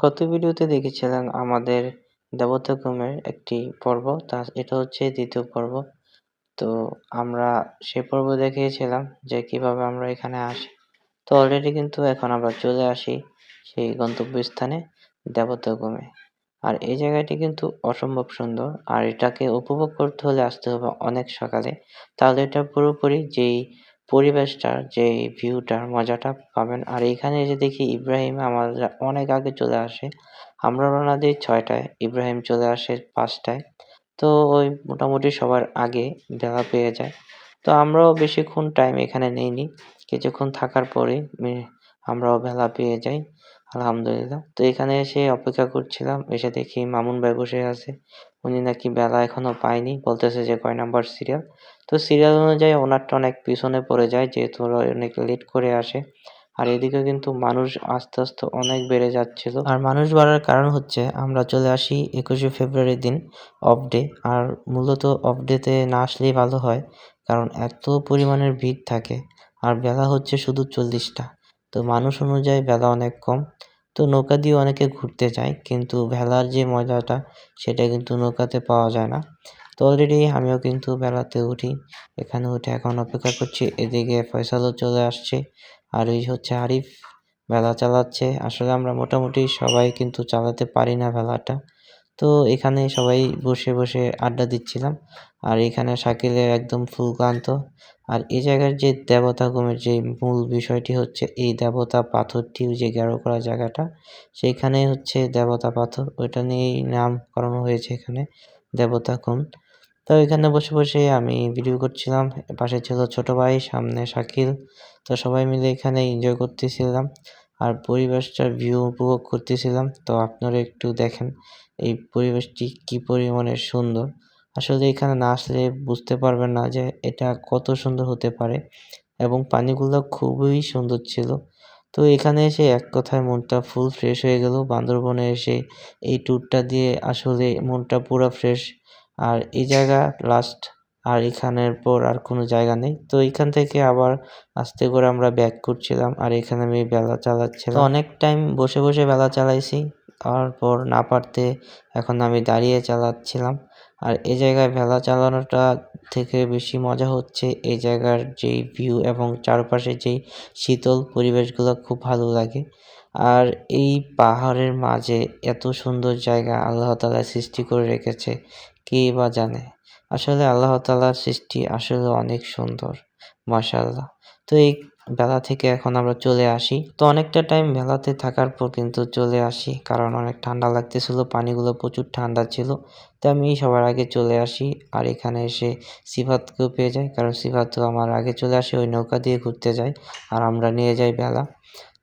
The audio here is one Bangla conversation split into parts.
গত ভিডিওতে দেখেছিলাম আমাদের দেবতাগমের একটি পর্ব। তা এটা হচ্ছে দ্বিতীয় পর্ব। তো আমরা সে পর্ব দেখিয়েছিলাম যে কীভাবে আমরা এখানে আসি। তো অলরেডি কিন্তু এখন আমরা চলে আসি সেই গন্তব্যস্থানে দেবতাগমে আর এই জায়গাটি কিন্তু অসম্ভব সুন্দর। আর এটাকে উপভোগ করতে হলে আসতে হবে অনেক সকালে। তাহলে এটা পুরোপুরি যেই পরিবেশটার যে ভিউটার, মজাটা পাবেন। আর এখানে এসে দেখি ইব্রাহিম আমাদের অনেক আগে চলে আসে। আমরা রওনা দিই ছয়টায়, ইব্রাহিম চলে আসে পাঁচটায়। তো ওই মোটামুটি সবার আগে বেলা পেয়ে যায়। তো আমরাও বেশিক্ষণ টাইম এখানে নেইনি। কিছুক্ষণ থাকার পরে আমরাও বেলা পেয়ে যাই, আলহামদুলিল্লাহ। তো এখানে এসে অপেক্ষা করছিলাম, এসে দেখি মামুন ভাই বসে আছে। উনি নাকি বেলা এখনও পায়নি, বলতেছে যে কয় নাম্বার সিরিয়াল। তো সিরিয়াল অনুযায়ী ওনারটা অনেক পিছনে পড়ে যায়, যেহেতু ওরা অনেক লেট করে আসে। আর এদিকে কিন্তু মানুষ আস্তে আস্তে অনেক বেড়ে যাচ্ছিল। আর মানুষ বাড়ার কারণ হচ্ছে, আমরা চলে আসি একুশে ফেব্রুয়ারির দিন অফ ডে আর মূলত অফ ডেতে না আসলেই ভালো হয়, কারণ এত পরিমাণের ভিড় থাকে। আর বেলা হচ্ছে শুধু চল্লিশটা। তো মানুষ অনুযায়ী ভেলা অনেক কম। তো নৌকা দিয়ে অনেকে ঘুরতে যায়, কিন্তু ভেলার যে মজাটা, সেটা কিন্তু নৌকাতে পাওয়া যায় না। তো অলরেডি আমিও কিন্তু বেলাতে উঠি, এখানে উঠে এখন অপেক্ষা করছি, এদিকে ফয়সালও চলে আসছে, আর এই হচ্ছে আরিফ, ভেলা চালাচ্ছে। আসলে আমরা মোটামুটি সবাই কিন্তু চালাতে পারি না ভেলাটা। তো এখানে সবাই বসে বসে আড্ডা দিচ্ছিলাম। আর এখানে শাকিলের একদম ফুল ক্লান্ত। আর এই জায়গার যে দেবতা গমের যে মূল বিষয়টি হচ্ছে এই দেবতা পাথরটি যে গ্যারো করা জায়গাটা সেইখানে হচ্ছে দেবতা পাথর। ওইটা নিয়েই নাম করানো হয়েছে এখানে দেবতা গুণ তো এখানে বসে বসে আমি ভিডিও করছিলাম। পাশে ছিল ছোট ভাই, সামনে শাকিল। তো সবাই মিলে এখানে এনজয় করতেছিলাম। আর পরিবেশটার ভিউ উপভোগ করতেছিলাম। তো আপনারা একটু দেখেন এই পরিবেশটি কি পরিমাণে সুন্দর? আসলে এখানে না আসলে বুঝতে পারবেন না যে এটা কত সুন্দর হতে পারে এবং পানিগুলো খুবই সুন্দর ছিল। তো এখানে এসে এক কথায় মনটা ফুল ফ্রেশ হয়ে গেল। বান্দরবনে এসে এই ট্যুরটা দিয়ে আসলে মনটা পুরো ফ্রেশ আর এই জায়গা লাস্ট আর এখানের পর আর কোনো জায়গা নেই। তো এখান থেকে আবার আস্তে করে আমরা ব্যাক করছিলাম। আর এখানে আমি বেলা চালাচ্ছিলাম। অনেক টাইম বসে বসে বেলা চালাইছি। তারপর না পারতে এখন আমি দাঁড়িয়ে চালাচ্ছিলাম। আর এই জায়গায় ভেলা চালানোটা থেকে বেশি মজা হচ্ছে। এই জায়গার যেই ভিউ এবং চারপাশে যেই শীতল পরিবেশগুলো খুব ভালো লাগে। আর এই পাহাড়ের মাঝে এত সুন্দর জায়গা আল্লাহ তালা সৃষ্টি করে রেখেছে। কে বা জানে? আসলে আল্লাহ তালার সৃষ্টি আসলে অনেক সুন্দর মাশাল্লাহ তো এই বেলা থেকে এখন আমরা চলে আসি। তো অনেকটা টাইম বেলাতে থাকার পর কিন্তু চলে আসি, কারণ অনেক ঠান্ডা লাগতেছিল, পানিগুলো প্রচুর ঠান্ডা ছিল। তো আমি সবার আগে চলে আসি আর এখানে এসে সিফাতকেও পেয়ে যাই, কারণ সিফাতও আমার আগে চলে আসে, ওই নৌকা দিয়ে ঘুরতে যায় আর আমরা নিয়ে যাই বেলা।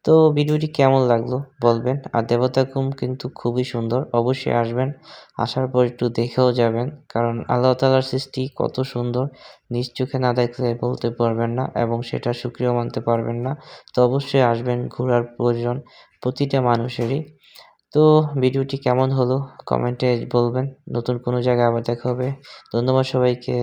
তো ভিডিওটি কেমন লাগল বলবেন? আর দেবতাকুম কিন্তু খুবই সুন্দর, অবশ্যই আসবেন, আসার পর একটু দেখেও যাবেন, কারণ আল্লাহ তালার সৃষ্টি কত সুন্দর। নিজ চোখে না দেখলে বলতে পারবেন না এবং সেটা সুক্রিয় মানতে পারবেন না। তো অবশ্যই আসবেন, ঘোরার প্রয়োজন প্রতিটা মানুষেরই। তো ভিডিওটি কেমন হলো কমেন্টে বলবেন, নতুন কোনো জায়গায় আবার দেখা হবে। ধন্যবাদ সবাইকে।